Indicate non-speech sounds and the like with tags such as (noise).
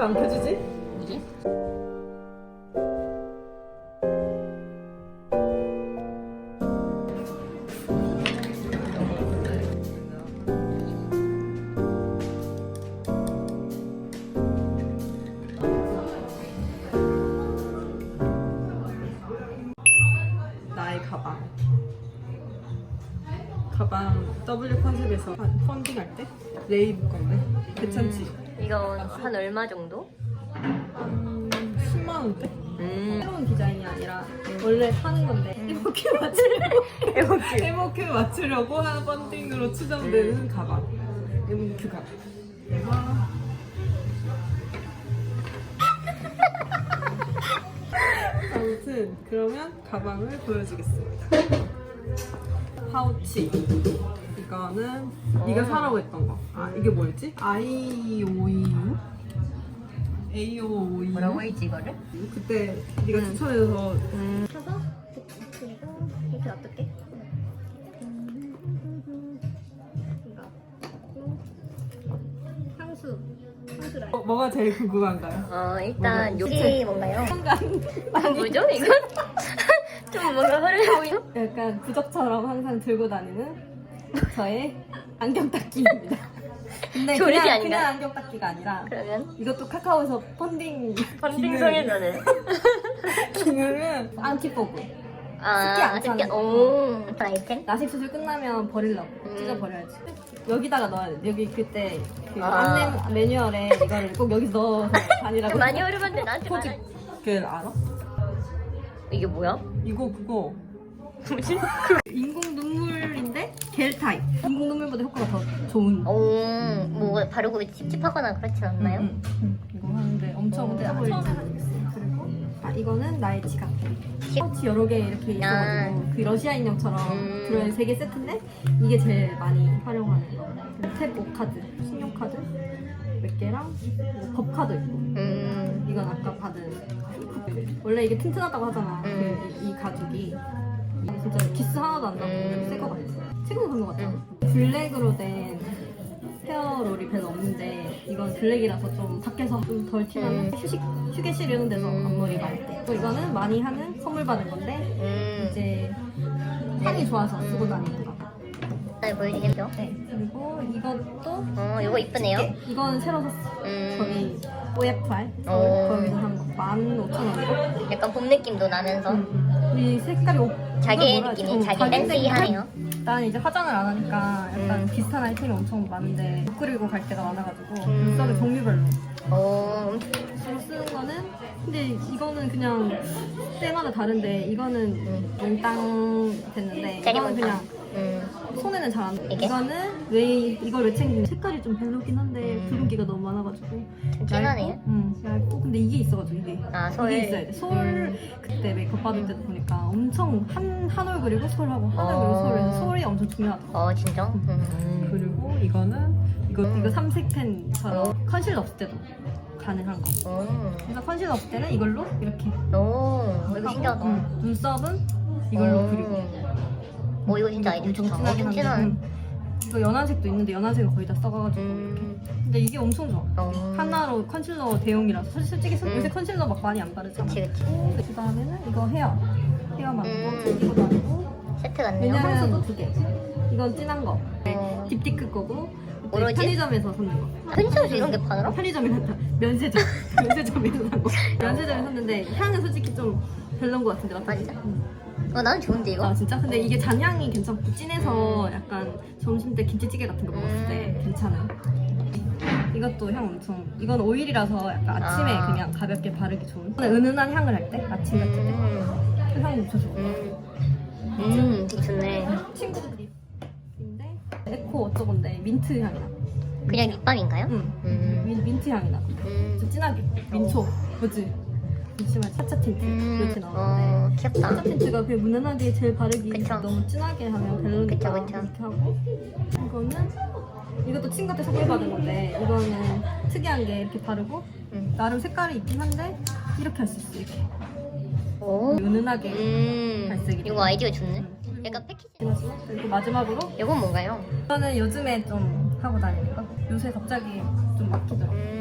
왜 안 켜지지? 뭐지? 나의 가방. 가방 W 컨셉에서 한 펀딩 할 때 레이브 건데 괜찮지? 이건 한 얼마 정도? 음, 10만 원대? 음. 새로운 디자인이 아니라 원래 파는 건데 이렇게 맞추려고 (laughs) 에버큐. 이렇게 맞추려고 하는 펀딩으로 추정되는 가방. 이렇게 가방. 와. (laughs) 아무튼 그러면 가방을 보여주겠습니다. 파우치. 이거는 네가 사라고 했던 거. 아 이게 뭐였지? 아이오이유? AOOU? 뭐라고 했지 이거를? 그때 네가 추천해줘서 음. 펴서 그리고 이렇게 어떻게? 이거 향수 향수라. 어, 뭐가 제일 궁금한가요? 어 일단 여기 뭔가요? 뭐죠 이거? (laughs) 좀 뭔가 흐르게 보이죠? 약간 부적처럼 항상 들고 다니는 저의 안경 닦기입니다. (laughs) 근데 조립이 그냥? 그냥 안경 닦기가 아니라 그러면 이것도 카카오에서 펀딩 펀딩 성애자는 (laughs) 기능은 안티포그 아 습기 안오 아이템? 나식 수술 끝나면 버리려고 음. 찢어 버려야지 여기다가 넣어야 돼 여기 그때 그 아. 안내 매뉴얼에 이거를 꼭 여기 넣어서 다니라고 많이 어려운데 나한테 포즈 말해 그 알아? 이게 뭐야? 이거 그거 뭐지? 인공 눈물인데 겔 타입. 인공 눈물보다 효과가 더 좋은. 오, 뭐 바르고 찝찝하거나 그렇진 않나요? 응, 응. 이거 하는데 엄청 가지고 그리고? 아 이거는 나의 지갑. 파우치 여러 개 이렇게 있어가지고 그 러시아 인형처럼 음. 들어있는 세개 세트인데 이게 제일 많이 활용하는 거. 탭 5 카드, 신용 카드 몇 개랑 뭐 법 카드 있고. 음, 이건 아까 받은 원래 이게 튼튼하다고 하잖아. 음. 그, 이 가죽이. 이게 진짜 기스 하나도 안 나고 음. 새거 같아 최근에 산거 같아 블랙으로 된 헤어롤이 별로 없는데 이건 블랙이라서 좀 밖에서 좀 덜 티나는 음. 휴식 휴게실 이런 데서 음. 앞머리 말 때 또 이거는 많이 하는 선물 받은 건데 음. 이제 향이 좋아서 쓰고 다니는 거. 네, 보여주겠죠? 네 그리고 이것도 어, 이거 이쁘네요. 이건 새로 샀어 음, 저기 OFR 오. 거기서 산거 15,000원이고 약간 봄 느낌도 나면서 이 색깔이 오- 자기의 뭐라 하지? 느낌이 어, 자기 자기 댄스이하네요. 나는 이제 화장을 안 하니까 약간 음. 비슷한 아이템이 엄청 많은데 못 그리고 갈 때가 많아가지고 음. 눈썹의 종류별로 오, 주로 쓰는 거는 근데 이거는 그냥 때마다 다른데 이거는 음. 몽땅 됐는데 이거는. 그냥 음, 손에는 잘안 돼. 이게? 이거는 왜 이걸 왜 챙기면 색깔이 좀 별로긴 한데 음. 붉은기가 너무 많아가지고 좀 진하네요. 음, 얇고 근데 이게 있어가지고 이게 아, 솔. 이게 있어야 돼. 솔 음. 그때 메이크업 받을 때도 보니까 엄청 한 한얼 그리고 솔하고 한얼 어. 그리고 솔에서 솔이 엄청 중요하다. 어, 진짜? 음. 그리고 이거는 이거 이거 삼색 펜처럼 컨실러 없을 때도 가능한 거. 오, 그래서 컨실러 없을 때는 이걸로 이렇게 오, 이거 신기하다. 음, 눈썹은 이걸로 오. 그리고 오, 이거 진짜 아이디어 좋다. 한데 진한. 음. 이거 연한색도 있는데 연한색은 거의 다 써가지고 음, 근데 이게 엄청 좋아 어. 하나로 컨실러 대용이라서 사실 솔직히 음. 요새 컨실러 막 많이 안 바르잖아 그치, 그치. 그 다음에는 이거 헤어 헤어 만고 음. 챙기고 다니고 세트 같네요. 왜냐면 두 개 이건 진한 거 어. 딥티크 거고 그때 오로지? 편의점에서 샀는 거 편의점에서 이런 게 파더라? 편의점이 낫다 면세점 (laughs) 면세점에서 산 거 면세점에 샀는데 향은 솔직히 좀 별론 거 같은데 맞지? 아, 진짜? 응. 어, 나는 좋은데, 이거? 아 진짜? 근데 이게 잔향이 괜찮고 진해서 약간 점심 때 김치찌개 같은 거 먹었을 때 음. 괜찮아요. 이것도 향 엄청 이건 오일이라서 약간 아침에 아. 그냥 가볍게 바르기 좋은 은은한 향을 할 때 아침 같은 때 음, 그향 엄청 좋아. 음, 음, 되게 좋네. 친구들인데 에코 어쩌건데 민트 향이 나. 그냥 립밤인가요? 응. 음, 민, 민트 향이 나. 음, 좀 진하게 민초. 그지? 잠시만 차차 틴트 이렇게 음, 나오는데. 어, 차차 귀엽다. 틴트가 그 무난하게 제일 바르기 그쵸. 너무 진하게 하면 별로니까 그쵸, 그쵸. 이렇게 하고 이거는 이것도 친구한테 선물 받은 건데 이거는 특이한 게 이렇게 바르고 음. 나름 색깔이 있긴 한데 이렇게 할 수 있어 이렇게 오, 은은하게 음, 갈색이 이거 아이디어 좋네. 약간 패키지. 그리고 마지막으로 이건 뭔가요? 이거는 요즘에 좀 하고 다니는 거 요새 갑자기 좀 막히더라고 음,